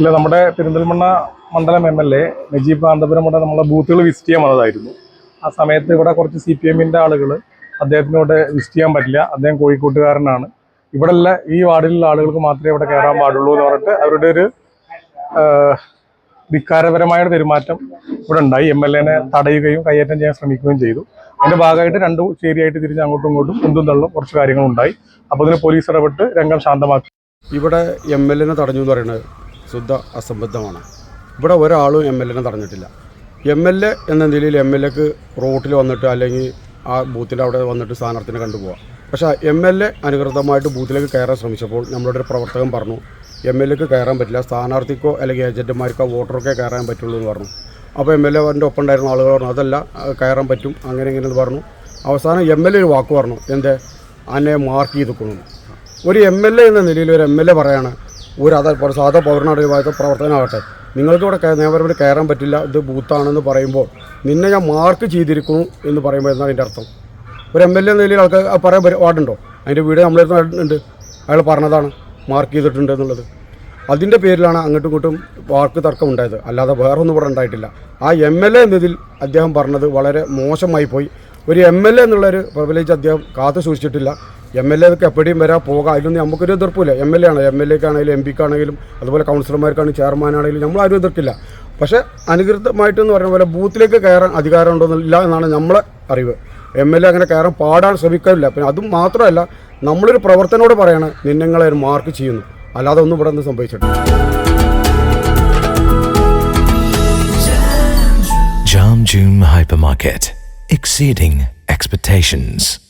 ഇല്ല നമ്മുടെ പെരിന്തൽമണ്ണ മണ്ഡലം M L A Najeeb Kanthapuram ഇവിടെ നമ്മളെ ബൂത്തുകൾ വിസിറ്റ് ചെയ്യാൻ വന്നതായിരുന്നു. ആ സമയത്ത് ഇവിടെ കുറച്ച് സി പി എമ്മിന്റെ ആളുകൾ അദ്ദേഹത്തിനോട് വിസിറ്റ് ചെയ്യാൻ പറ്റില്ല. അദ്ദേഹം കോഴിക്കോട്ടുകാരനാണ്. ഇവിടെ ഉള്ള ഈ വാർഡിലുള്ള ആളുകൾക്ക് മാത്രമേ ഇവിടെ കയറാൻ പാടുള്ളൂ എന്ന് പറഞ്ഞിട്ട് അവരുടെ ഒരു ധിക്കാരപരമായ പെരുമാറ്റം ഇവിടെ ഉണ്ടായി. എം എൽ എനെ തടയുകയും കയ്യേറ്റം ചെയ്യാൻ ശ്രമിക്കുകയും ചെയ്തു. അതിന്റെ ഭാഗമായിട്ട് രണ്ടു ചേരിയായിട്ട് തിരിഞ്ഞ് അങ്ങോട്ടും ഇങ്ങോട്ടും എന്തും തള്ളും കുറച്ച് കാര്യങ്ങളുണ്ടായി. അപ്പോൾ അതിന് പോലീസ് ഇടപെട്ട് രംഗം ശാന്തമാക്കി. ഇവിടെ എം എൽ എനെ തടഞ്ഞു എന്ന് പറയുന്നത് ശുദ്ധ അസംബദ്ധമാണ്. ഇവിടെ ഒരാളും എം എൽ എനെ തടഞ്ഞിട്ടില്ല. എം എൽ എ എന്ന നിലയിൽ എം എൽ എക്ക് റോട്ടിൽ വന്നിട്ട് അല്ലെങ്കിൽ ആ ബൂത്തിന്റെ അവിടെ വന്നിട്ട് സ്ഥാനാർത്ഥിനെ കണ്ടുപോകാം പക്ഷേ എം എൽ എ അനുകൃതമായിട്ട് ബൂത്തിലേക്ക് കയറാൻ ശ്രമിച്ചപ്പോൾ നമ്മളുടെ ഒരു പ്രവർത്തകൻ പറഞ്ഞു എം എൽ എക്ക് കയറാൻ പറ്റില്ല. സ്ഥാനാർത്ഥിക്കോ അല്ലെങ്കിൽ ഏജന്റുമാർക്കോ വോട്ടർക്കോ കയറാൻ പറ്റുള്ളൂ എന്ന് പറഞ്ഞു. അപ്പോൾ എം എൽ എന്റെ ഒപ്പം ഉണ്ടായിരുന്ന ആളുകൾ പറഞ്ഞു അതല്ല കയറാൻ പറ്റും. അങ്ങനെ ഇങ്ങനെ പറഞ്ഞു. അവസാനം എം എൽ എ ഒരു വാക്ക് പറഞ്ഞു എന്തേ? അന്നെ മാർക്ക് ചെയ്തിക്കുന്നു ഒരു എം എൽ എ എന്ന നിലയിൽ ഒരു എം എൽ എ പറയാണ് ഒരു അത സാധാ പൗരനാട് പ്രവർത്തനമാകട്ടെ നിങ്ങൾക്ക് ഇവിടെ നിയമപരമായിട്ട് കയറാൻ പറ്റില്ല. ഇത് ബൂത്താണെന്ന് പറയുമ്പോൾ നിന്നെ ഞാൻ മാർക്ക് ചെയ്തിരിക്കുന്നു എന്ന് പറയുമ്പോൾ എന്നാണ് അതിന്റെ അർത്ഥം. ഒരു എം എൽ എ നിലയിൽ ആൾക്ക് പറയാൻ പാടുണ്ടോ? അതിന്റെ വീട് നമ്മളെടുത്ത് ഉണ്ട് അയാൾ പറഞ്ഞതാണ് മാർക്ക് ചെയ്തിട്ടുണ്ട് എന്നുള്ളത്. അതിന്റെ പേരിലാണ് അങ്ങോട്ടും ഇങ്ങോട്ടും വാക്ക് തർക്കം ഉണ്ടായത്. അല്ലാതെ വേറൊന്നും ഇവിടെ ഉണ്ടായിട്ടില്ല. ആ എം എൽ എ എന്നതിൽ അദ്ദേഹം പറഞ്ഞത് വളരെ മോശമായി പോയി. ഒരു എം എൽ എ എന്നുള്ളൊരു പ്രിവിലേജ് അദ്ദേഹം കാത്തു സൂക്ഷിച്ചിട്ടില്ല. എം എൽ എക്ക് എപ്പോഴും വരാം പോകാം. അതിലൊന്നും നമുക്കൊരു എതിർപ്പില്ല എം എൽ എ ആണ്? എം എൽ എക്കാണെങ്കിലും എം പിക്കാണെങ്കിലും അതുപോലെ കൗൺസിലർമാർക്കാണെങ്കിലും ചെയർമാനാണെങ്കിലും നമ്മൾ ആരും എതിർക്കില്ല. പക്ഷേ അനുകൃതമായിട്ടെന്ന് പറഞ്ഞ പോലെ ബൂത്തിലേക്ക് കയറാൻ അധികാരമുണ്ടോന്നില്ല എന്നാണ് നമ്മളെ അറിവ്. എം എൽ എ അങ്ങനെ കയറാൻ പാടാൻ ശ്രമിക്കാറില്ല. പിന്നെ അതും മാത്രമല്ല നമ്മളൊരു പ്രവർത്തനോട് പറയാണ് നിന്നങ്ങളെ മാർക്ക് ചെയ്യുന്നു. അല്ലാതെ ഒന്നും ഇവിടെ ഒന്നും സംഭവിച്ചിട്ടില്ല. Hyper Hypermarket. Exceeding expectations.